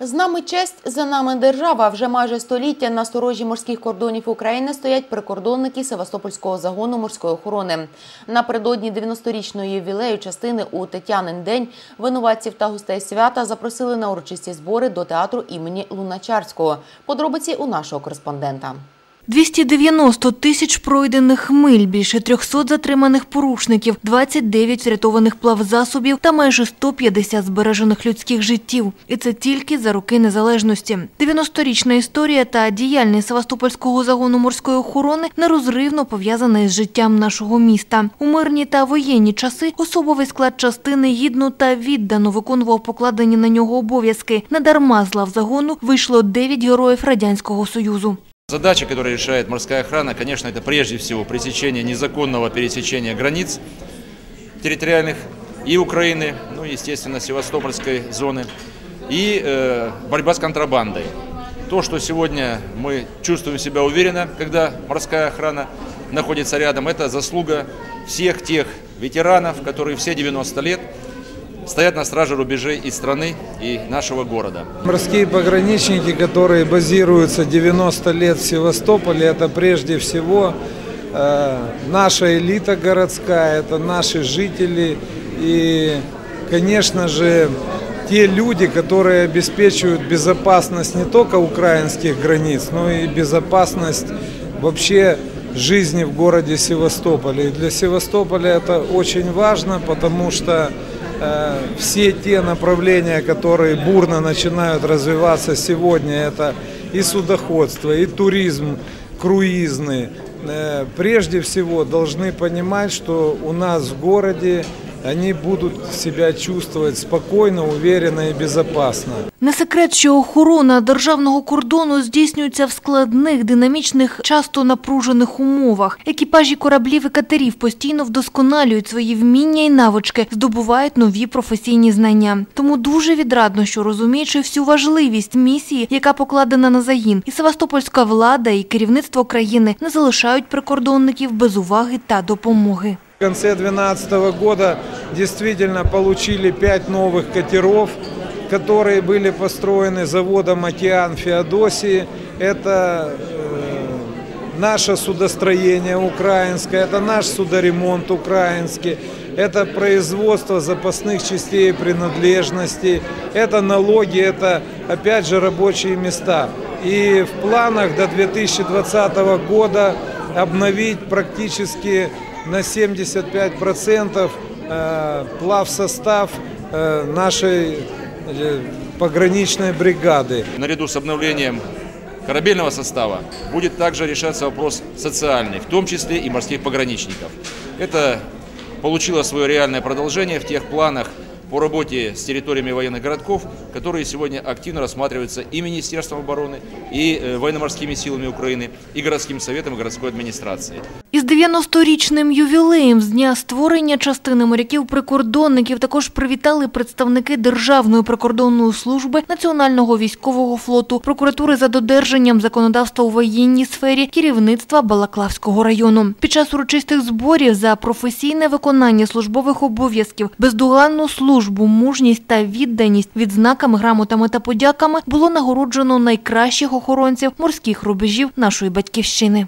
З нами честь, за нами держава. Вже майже століття на сторожі морських кордонів України стоять прикордонники Севастопольського загону морської охорони. Напередодні 90-річної ювілею частини у Тетянин день винуватців та гостей свята запросили на урочисті збори до театру імені Луначарського. Подробиці у нашого кореспондента. 290 тисяч пройдених миль, більше 300 затриманих порушників, 29 врятованих плавзасобів та майже 150 збережених людських життів. І це тільки за роки незалежності. 90-річна історія та діяльність Севастопольського загону морської охорони нерозривно пов'язана із життям нашого міста. У мирні та воєнні часи особовий склад частини гідно та віддано виконував покладені на нього обов'язки. Недарма з лав загону вийшло 9 героїв Радянського Союзу. Задача, которую решает морская охрана, конечно, это прежде всего пресечение незаконного пересечения границ территориальных и Украины, ну, естественно, Севастопольской зоны, и э, борьба с контрабандой. То, что сегодня мы чувствуем себя уверенно, когда морская охрана находится рядом, это заслуга всех тех ветеранов, которые все 90 лет стоят на страже рубежей и страны, и нашего города. Морские пограничники, которые базируются 90 лет в Севастополе, это прежде всего э, наша элита городская, это наши жители и, конечно же, те люди, которые обеспечивают безопасность не только украинских границ, но и безопасность вообще жизни в городе Севастополе. И для Севастополя это очень важно, потому что все те направления, которые бурно начинают развиваться сегодня, это и судоходство, и туризм круизный, э, прежде всего должны понимать, что у нас в городе они будут себя чувствовать спокойно, уверенно и безопасно. Не секрет, що охорона державного кордону здійснюється в складних, динамічних, часто напружених умовах. Екіпажі кораблів і катерів постійно вдосконалюють свої вміння і навички, здобувають нові професійні знання. Тому дуже відрадно, що розуміючи всю важливість місії, яка покладена на загін, і Севастопольська влада, і керівництво країни не залишають прикордонників без уваги та допомоги. В конце 2012 года действительно получили пять новых катеров, которые были построены заводом «Океан» Феодосии. Это э, наше судостроение украинское, это наш судоремонт украинский, это производство запасных частей и принадлежностей, это налоги, это опять же рабочие места. И в планах до 2020 года обновить практически на 75% э, плавсостав э, нашей э, пограничной бригады. Наряду с обновлением корабельного состава будет также решаться вопрос социальный, в том числе и морских пограничников. Это получило свое реальное продолжение в тех планах по работе с территориями военных городков, которые сегодня активно рассматриваются и Министерством обороны, и военно-морскими силами Украины, и городским советом, и городской администрацией. Із 90-річним ювілеєм з дня створення частини моряків-прикордонників також привітали представники Державної прикордонної служби, Національного військового флоту, прокуратури за додержанням законодавства у воєнній сфері, керівництва Балаклавського району. Під час урочистих зборів за професійне виконання службових обов'язків, бездоганну службу, мужність та відданість відзнаками, грамотами та подяками було нагороджено найкращих охоронців морських рубежів нашої батьківщини.